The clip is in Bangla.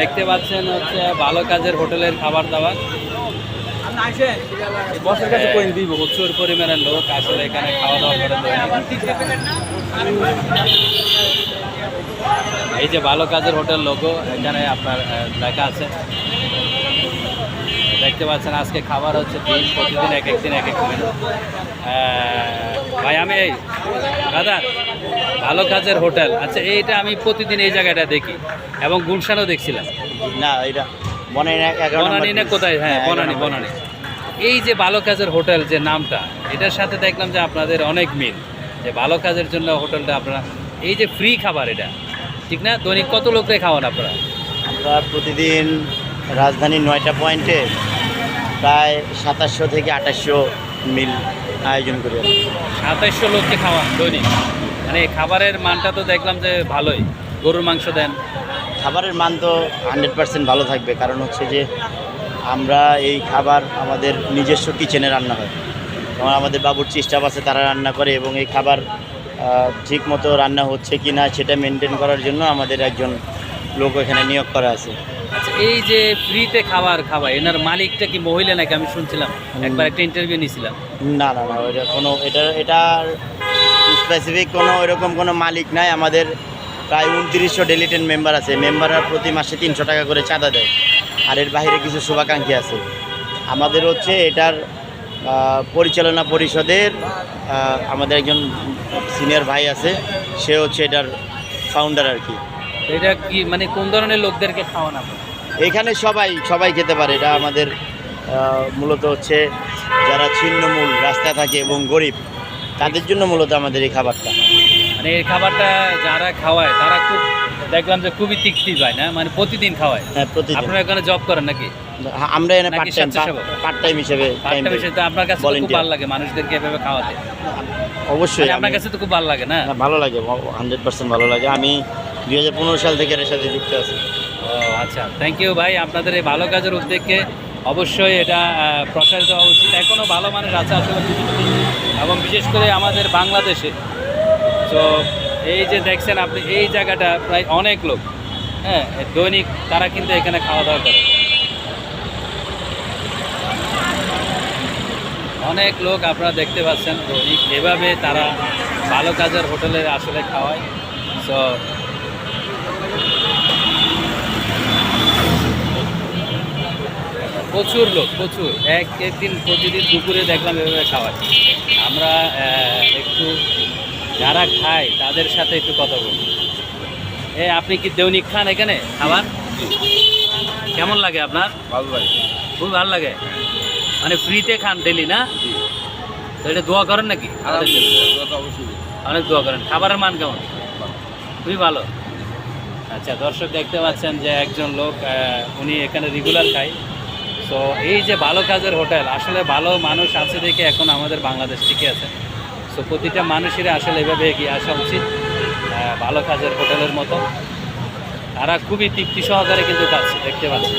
দেখতে পাচ্ছেন হচ্ছে ভালো কাজের হোটেলের খাবার দাবার। প্রচুর পরিমাণের লোক আসলে এখানে খাওয়া দাওয়া করে। এই যে ভালো কাজের হোটেল লোগো এখানে আপনার লেখা আছে। দেখতে পাচ্ছেন আজকে খাবার হচ্ছে দিন প্রতিদিন এক এক দিন এক এক মেনু ভাই আমি এই দাদা ভালো কাজের হোটেল। আচ্ছা এইটা আমি প্রতিদিন এই জায়গাটা দেখি এবং গুলশানও দেখছিলাম। না এটা বনানি না কোথায়? হ্যাঁ বনানি বনানি। এই যে ভালো কাজের হোটেল যে নামটা এটার সাথে দেখলাম যে আপনাদের অনেক মিল। যে ভালো কাজের জন্য হোটেলটা আপনারা এই যে ফ্রি খাবার এটা ঠিক না? দৈনিক কত লোকরে খাওয়ান আপনারা? আমরা প্রতিদিন রাজধানীর নয়টা পয়েন্টে প্রায় সাতাশশো থেকে আঠাশশো মিল আয়োজন করি আমরা। সাতাইশশো লোককে খাওয়ান দৈনিক? মানে খাবারের মানটা তো দেখলাম যে ভালোই। গরুর মাংস দেন। খাবারের মান তো হান্ড্রেড পার্সেন্ট ভালো থাকবে কারণ হচ্ছে যে আমরা এই খাবার আমাদের নিজস্ব কিচেনে রান্না হয়। যেমন আমাদের বাবুর্চি স্টাফ আছে তারা রান্না করে এবং এই খাবার ঠিক মতো রান্না হচ্ছে কি না সেটা মেনটেন করার জন্য আমাদের একজন লোক এখানে নিয়োগ করা আছে। আচ্ছা এই যে ফ্রিতে খাবার খাওয়া এনার মালিকটা কি মহিলা নাকি? আমি শুনছিলাম একবার একটা ইন্টারভিউ নিয়েছিলাম না না না ওইটা কোনো এটা এটার স্পেসিফিক কোনো এরকম কোনো মালিক নাই। আমাদের প্রায় উনত্রিশশো ডেলিটেড মেম্বার আছে। মেম্বাররা প্রতি মাসে তিনশো টাকা করে চাঁদা দেয়। আর এর বাইরে কিছু শুভাকাঙ্ক্ষী আছে। আমাদের হচ্ছে এটার পরিচালনা পরিষদের আমাদের একজন সিনিয়র ভাই আছে। সে হচ্ছে এটার ফাউন্ডার আর কি। এটা কি মানে কোন ধরনের লোকদেরকে খাওয়ানো এখানে সবাই সবাই খেতে পারে। এটা আমাদের মূলত হচ্ছে যারা ছিন্নমূল রাস্তায় থাকে এবং গরিব তাদের জন্য মূলত আমাদের এই খাবারটা। মানে এই খাবারটা যারা খাওয়ায় তারা খুব দেখলাম যে খুবই তৃপ্তি পায় না? মানে প্রতিদিন খাওয়ায়। হ্যাঁ প্রতিদিন। আপনারা এখানে জব করেন নাকি? হ্যাঁ, আমরা এনে পার্ট টাইম? পার্ট টাইম হিসেবে পাঁচটা দিই। তো আপনার কাছে খুব ভালো লাগে মানুষদেরকে এভাবে খাওয়াতে। অবশ্যই মানে আপনার কাছে তো খুব ভালো লাগে না, ভালো লাগে হান্ড্রেড পার্সেন্ট ভালো লাগে। আমি দুই হাজার পনেরো সাল থেকে এর সাথে যুক্ত আছে। ও আচ্ছা। থ্যাংক ইউ ভাই। আপনাদের এই ভালো কাজের উদ্যোগকে অবশ্যই এটা প্রসারিত হওয়া উচিত। এখনও ভালো মানুষ আছে আসলে এবং বিশেষ করে আমাদের বাংলাদেশে। তো এই যে দেখছেন আপনি, এই জায়গাটা প্রায় অনেক লোক। হ্যাঁ দৈনিক তারা কিন্তু এখানে খাওয়া দাওয়া করে। অনেক লোক আপনারা দেখতে পাচ্ছেন, দৈনিক এভাবে তারা ভালো কাজের হোটেলে আসলে খাওয়ায়। সো প্রচুর লোক প্রচুর। এক একদিন প্রতিদিন দুপুরে দেখলাম এভাবে খাওয়ায়। আমরা একটু যারা খায় তাদের সাথে একটু কথা বলব এ আপনি কি দৈনিক খান এখানে খাবার? কেমন লাগে আপনার? ভালো লাগে। খুব ভালো লাগে। মানে ফ্রিতে খান ডেলি না? তো এটা দোয়া করেন নাকি? অনেক দোয়া করেন। খাবারের মান কেমন? খুবই ভালো। আচ্ছা দর্শক দেখতে পাচ্ছেন যে একজন লোক উনি এখানে রেগুলার খায়। তো এই যে ভালো কাজের হোটেল, আসলে ভালো মানুষ আছে দেখে এখন আমাদের বাংলাদেশ টিকে আছে। সো প্রতিটা মানুষেরই আসলে এভাবে এগিয়ে আসা উচিত ভালো কাজের হোটেলের মতো। তারা খুবই তৃপ্তি সহকারে কিন্তু কাজ দেখতে পাচ্ছি